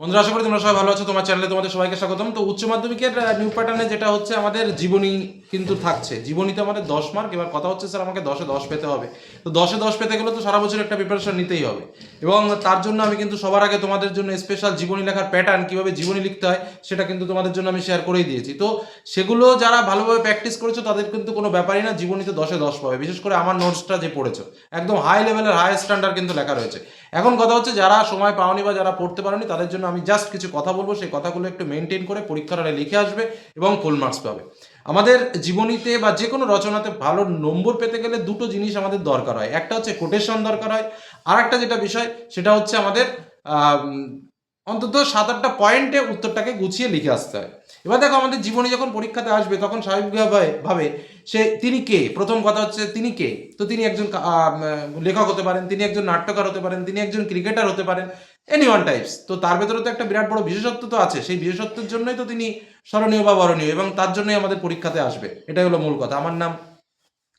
বন্ধুরা, আশা করি তোমরা সবাই ভালো আছো। তোমার চ্যানেলে তোমাদের সবাইকে স্বাগতম। তো উচ্চ মাধ্যমিকের নিউ প্যাটার্নে যেটা হচ্ছে, আমাদের জীবনী কিন্তু থাকছে। জীবনীতে আমাদের দশ মার্ক এবার কথা হচ্ছে, স্যার, আমাকে দশে দশ পেতে হবে। তো দশে দশ পেতে গেলে তো সারা বছর একটা প্রিপারেশন নিতেই হবে। এবং তার জন্য আমি কিন্তু সবার আগে তোমাদের জন্য স্পেশাল জীবনী লেখার প্যাটার্ন কীভাবে জীবনী লিখতে হয়, সেটা কিন্তু তোমাদের জন্য আমি শেয়ার করেই দিয়েছি। তো সেগুলো যারা ভালোভাবে প্র্যাকটিস করেছ, তাদের কিন্তু কোনো ব্যাপারই না, জীবনীতে দশে দশ পাবে। বিশেষ করে আমার নোটসটা যে পড়েছো, একদম হাই লেভেলের হাই স্ট্যান্ডার্ড কিন্তু লেখা রয়েছে। এখন কথা হচ্ছে যারা সময় পাওনি বা যারা পড়তে পারেনি তাদের জন্য আমি জাস্ট কিছু কথা বলব সেই কথাগুলো একটু মেনটেন করে পরীক্ষার হলে লিখে আসবে এবং ফুল মার্কস পাবে। আমাদের জীবনীতে বা যে কোনো রচনাতে ভালো নম্বর পেতে গেলে দুটো জিনিস আমাদের দরকার হয়। একটা হচ্ছে কোটেশন দরকার হয় আর একটা যেটা বিষয় সেটা হচ্ছে আমাদের আম, অন্তত সাত আটটা পয়েন্টে উত্তরটাকে গুছিয়ে লিখে আসতে হয়। এবার দেখো আমাদের জীবনী যখন পরীক্ষাতে আসবে, তখন স্বাভাবিকভাবে ভাবে সে তিনি কে? প্রথম কথা হচ্ছে তিনি কে? তো তিনি একজন লেখক হতে পারেন, তিনি একজন নাট্যকার হতে পারেন, তিনি একজন ক্রিকেটার হতে পারেন এনি ওয়ান টাইপস তো তার ভেতরে তো একটা বিরাট বড় বিশেষত্ব তো আছে, সেই বিশেষত্বের জন্যই তো তিনি স্মরণীয় বা বরণীয় এবং তার জন্যই আমাদের পরীক্ষাতে আসবে। এটাই হলো মূল কথা। আমার নাম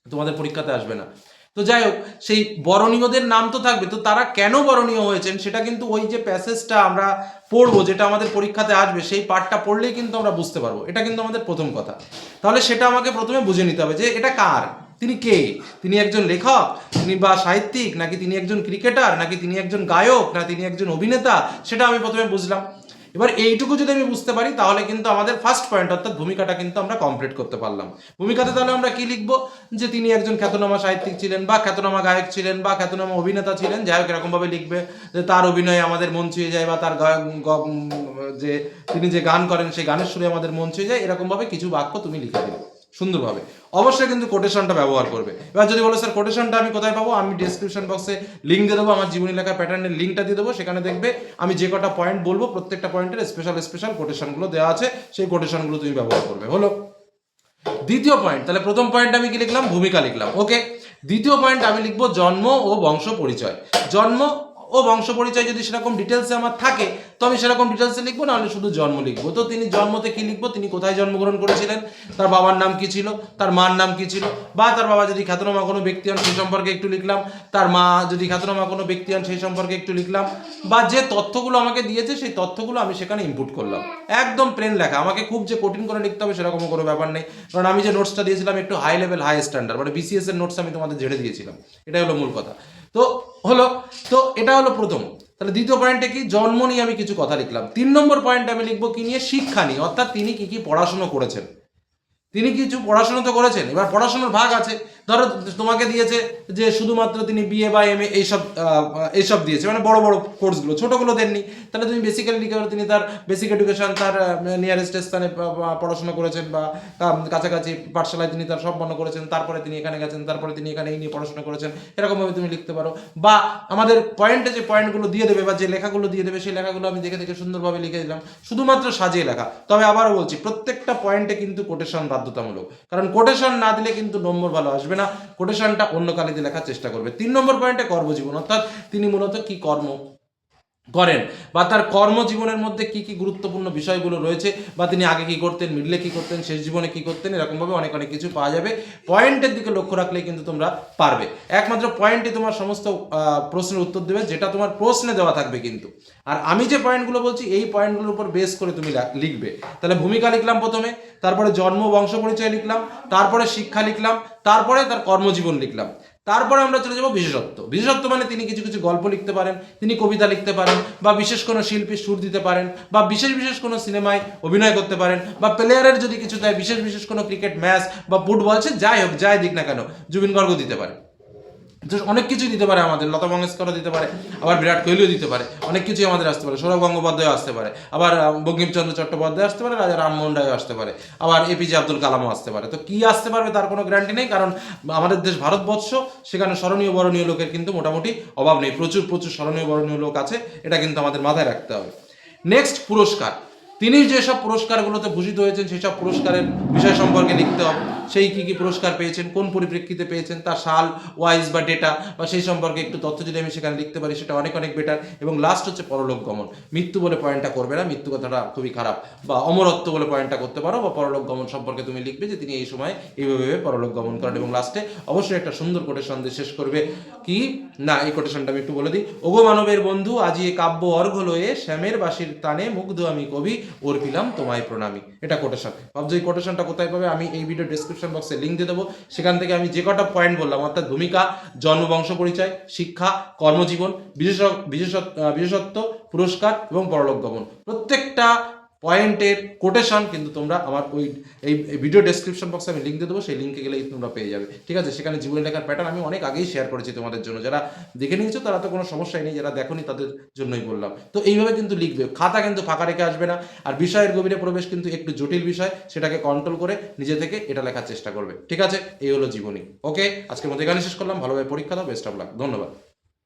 তোমাদের পরীক্ষাতে আসবে না। তো যাই হোক, সেই বরণীয়দের নাম তো থাকবে, তো তারা কেন বরণীয় হয়েছেন সেটা কিন্তু ওই যে প্যাসেজটা আমরা পড়ব, যেটা আমাদের পরীক্ষাতে আসবে, সেই পার্টটা পড়লেই কিন্তু আমরা বুঝতে পারব। এটা কিন্তু আমাদের প্রথম কথা। তাহলে সেটা আমাকে প্রথমে বুঝে নিতে হবে যে এটা কার? তিনি কে? তিনি একজন লেখক? তিনি বা সাহিত্যিক? নাকি তিনি একজন ক্রিকেটার? নাকি তিনি একজন গায়ক? না তিনি একজন অভিনেতা? সেটা আমি প্রথমে বুঝলাম। এবার এইটুকু যদি আমি বুঝতে পারি, তাহলে কিন্তু আমাদের ফার্স্ট পয়েন্ট অর্থাৎ ভূমিকাটা কিন্তু আমরা কমপ্লিট করতে পারলাম। ভূমিকাতে তাহলে আমরা কি লিখব? যে তিনি একজন খ্যাতনামা সাহিত্যিক ছিলেন, বা খ্যাতনামা গায়ক ছিলেন, বা খ্যাতনামা অভিনেতা ছিলেন, যাই হোক এরকমভাবে লিখবে যে তার অভিনয়ে আমাদের মন ছুঁয়ে যায়, বা তার যে তিনি যে গান করেন, সেই গানের সুরে আমাদের মন ছুঁয়ে যায় এরকমভাবে কিছু বাক্য তুমি লিখে দিবে সুন্দরভাবে। অবশ্যই কিন্তু কোটেশনটা ব্যবহার করবে। এবার যদি বলো, স্যার কোটেশনটা আমি কোথায় পাবো? আমি ডিসক্রিপশন বক্সে লিঙ্ক দিয়ে দেবো, আমার জীবনী লেখার প্যাটার্নের লিঙ্কটা দিয়ে দেবো। সেখানে দেখবে আমি যে কটা পয়েন্ট বলব, প্রত্যেকটা পয়েন্টের স্পেশাল স্পেশাল কোটেশনগুলো দেওয়া আছে। সেই কোটেশনগুলো তুমি ব্যবহার করবে। হলো। দ্বিতীয় পয়েন্ট তাহলে প্রথম পয়েন্ট আমি কি লিখলাম? ভূমিকা লিখলাম। ওকে দ্বিতীয় পয়েন্ট আমি লিখব জন্ম ও বংশ পরিচয়। জন্ম ও বংশ পরিচয় যদি সেরকম ডিটেলসে আমার থাকে, তো আমি সেরকম ডিটেলসে লিখব, নাহলে শুধু জন্ম লিখব। তো তিনি জন্মতে কি লিখব? তিনি কোথায় জন্মগ্রহণ করেছিলেন? তার বাবার নাম কি ছিল? তার মার নাম কি ছিল? বা তার বাবা যদি খ্যাতনামা কোনো ব্যক্তি হন, সেই সম্পর্কে একটু লিখলাম। তার মা যদি খ্যাতনামা কোনো ব্যক্তি হন, সেই সম্পর্কে একটু লিখলাম। বা যে তথ্যগুলো আমাকে দিয়েছে, সেই তথ্যগুলো আমি সেখানে ইনপুট করলাম। একদম প্লেন লেখা। আমাকে খুব যে কঠিন করে লিখতে হবে সেরকম কোনো ব্যাপার নেই। কারণ আমি যে নোটসটা দিয়েছিলাম, একটু হাই লেভেল হাই স্ট্যান্ডার্ড মানে বিসিএস এর নোটস আমি তোমাদের ঝেড়ে দিয়েছিলাম। এটাই হলো মূল কথা। তো হলো, তো এটা হলো প্রথম। তাহলে দ্বিতীয় পয়েন্টে কি? জন্ম নিয়ে আমি কিছু কথা লিখলাম। তিন নম্বর পয়েন্ট আমি লিখব কি নিয়ে? শিক্ষা নিয়ে। অর্থাৎ তিনি কি কি পড়াশুনো করেছেন। তিনি কিছু পড়াশোনা তো করেছেন। এবার পড়াশুনোর ভাগ আছে। ধরো, তোমাকে দিয়েছে যে শুধুমাত্র তিনি বিএ বা এম এ এইসব এইসব দিয়েছে। মানে বড় বড় কোর্সগুলো। ছোটোগুলো দেননি। তাহলে তুমি বেসিক্যালি লিখে তিনি তার বেসিক এডুকেশন তার নিয়ারেস্ট স্থানে পড়াশোনা করেছেন বা কাছাকাছি পাঠশালায় তিনি তার সম্পন্ন করেছেন, তারপরে তিনি এখানে গেছেন, তারপরে তিনি এখানে এই নিয়ে পড়াশোনা করেছেন। এরকমভাবে তুমি লিখতে পারো। বা আমাদের পয়েন্টে যে পয়েন্টগুলো দিয়ে দেবে বা যে লেখাগুলো দিয়ে দেবে, সেই লেখাগুলো আমি দেখে দেখে সুন্দরভাবে লিখে দিলাম। শুধুমাত্র সাজিয়ে লেখা। তবে আবারও বলছি, প্রত্যেকটা পয়েন্টে কিন্তু কোটেশন বাধ্যতামূলক। কারণ কোটেশন না দিলে কিন্তু নম্বর ভালো আসবে না। কোটেশনটা অন্য কালিতে লেখার চেষ্টা করবে। তিন নম্বর পয়েন্টে কর্মজীবন, অর্থাৎ তিনি মূলত কি কর্ম? করেন। বা তার কর্মজীবনের মধ্যে কি কি গুরুত্বপূর্ণ বিষয়গুলো রয়েছে, বা তিনি আগে কি করতেন, মিডলে কি করতেন, শেষ জীবনে কি করতেন, এরকমভাবে অনেক অনেক কিছু পাওয়া যাবে। পয়েন্টের দিকে লক্ষ্য রাখলেই কিন্তু তোমরা পারবে। একমাত্র পয়েন্টে তোমার সমস্ত প্রশ্নের উত্তর দেবে, যেটা তোমার প্রশ্নে দেওয়া থাকবে কিন্তু। আর আমি যে পয়েন্টগুলো বলছি, এই পয়েন্টগুলোর উপর বেস করে তুমি লিখবে। তাহলে ভূমিকা লিখলাম প্রথমে, তারপরে জন্ম, বংশ পরিচয় লিখলাম, তারপরে শিক্ষা লিখলাম, তারপরে তার কর্মজীবন লিখলাম। তারপরে আমরা চলে যাব বিশেষত্ব। বিশেষত্ব মানে তিনি কিছু কিছু গল্প লিখতে পারেন, তিনি কবিতা লিখতে পারেন, বা বিশেষ কোনো শিল্পী সুর দিতে পারেন, বা বিশেষ বিশেষ কোনো সিনেমায় অভিনয় করতে পারেন, বা প্লেয়ারের যদি কিছু দেয়, বিশেষ বিশেষ কোনো ক্রিকেট ম্যাচ বা ফুটবল, সে যাই হোক, যাই দিক না কেন, জুবিন গর্গ দিতে পারে। তো অনেক কিছুই দিতে পারে আমাদের, লতা মঙ্গেশকরও দিতে পারে, আবার বিরাট কোহলিও দিতে পারে, অনেক কিছুই আমাদের আসতে পারে, সৌরভ গঙ্গোপাধ্যায় আসতে পারে, আবার বঙ্কিমচন্দ্র চট্টোপাধ্যায় আসতে পারে, রাজা রামমোহন রায় আসতে পারে, আবার এপিজে আব্দুল কালামও আসতে পারে। তো কি আসতে পারবে তার কোনো গ্যারান্টি নেই, কারণ আমাদের দেশ ভারতবর্ষ, সেখানে স্মরণীয় বরণীয় লোকের কিন্তু মোটামুটি অভাব নেই, প্রচুর প্রচুর স্মরণীয় বরণীয় লোক আছে, এটা কিন্তু আমাদের মাথায় রাখতে হবে। নেক্সট পুরস্কার। তিনি যেসব পুরস্কারগুলোতে ভূষিত হয়েছেন, সেই সব পুরস্কারের বিষয় সম্পর্কে লিখতে হবে। সেই কী কী পুরস্কার পেয়েছেন, কোন পরিপ্রেক্ষিতে পেয়েছেন, তার সাল, ওয়াইজ বা ডেটা বা সেই সম্পর্কে একটু তথ্য যদি আমি সেখানে লিখতে পারি, সেটা অনেক অনেক বেটার এবং লাস্ট হচ্ছে পরলোক গমন। মৃত্যু বলে পয়েন্টটা করবে না, মৃত্যু কথাটা খুবই খারাপ। বা অমরত্ব বলে পয়েন্টটা করতে পারো, বা পরলোক গমন সম্পর্কে তুমি লিখবে যে তিনি এই সময় এইভাবে এইভাবে পরলোক গমন করেন। এবং লাস্টে অবশ্যই একটা সুন্দর কোটেশন দিয়ে শেষ করবে। কি? না, এই কোটেশনটা আমি একটু বলে দিই। ওগো মানবের বন্ধু, আজি এ কাব্য অর্ঘ লয়ে শ্যামের বাসির তানে মুগ্ধ আমি কবি। অর্পিলাম তোমায় প্রণামী। এটা কোটেশন ভাবছ এই কোটেশনটা কোথায় পাবে? আমি এই ভিডিও ডিসক্রিপশন বক্সে লিঙ্ক দিয়ে দেবো। সেখান থেকে আমি যে কটা পয়েন্ট বললাম, অর্থাৎ ভূমিকা, জন্ম, বংশ পরিচয়, শিক্ষা, কর্মজীবন বিশেষ বিশেষত্ব, পুরস্কার এবং পরলোক গমন। প্রত্যেকটা পয়েন্টের কোটেশন কিন্তু তোমরা আমার ওই, এই ভিডিও ডেসক্রিপশন বক্সে আমি লিঙ্ক দিয়ে দেবো, সেই লিঙ্কে গেলেই তোমরা পেয়ে যাবে। ঠিক আছে? সেখানে জীবনী লেখার প্যাটার্ন আমি অনেক আগেই শেয়ার করেছি তোমাদের জন্য। যারা দেখে নিয়েছো, তারা তো কোনো সমস্যাই নেই, যারা দেখোনি তাদের জন্যই বললাম। তো এইভাবে কিন্তু লিখবে। খাতা কিন্তু ফাঁকা রেখে আসবে না। আর বিষয়ের গভীরে প্রবেশ কিন্তু একটু জটিল বিষয়, সেটাকে কন্ট্রোল করে নিজে থেকে এটা লেখার চেষ্টা করবে। ঠিক আছে? এই হলো জীবনী। ওকে আজকের মধ্যে এখানে শেষ করলাম। ভালোভাবে পরীক্ষা দাও। বেস্ট অফ লাক ধন্যবাদ।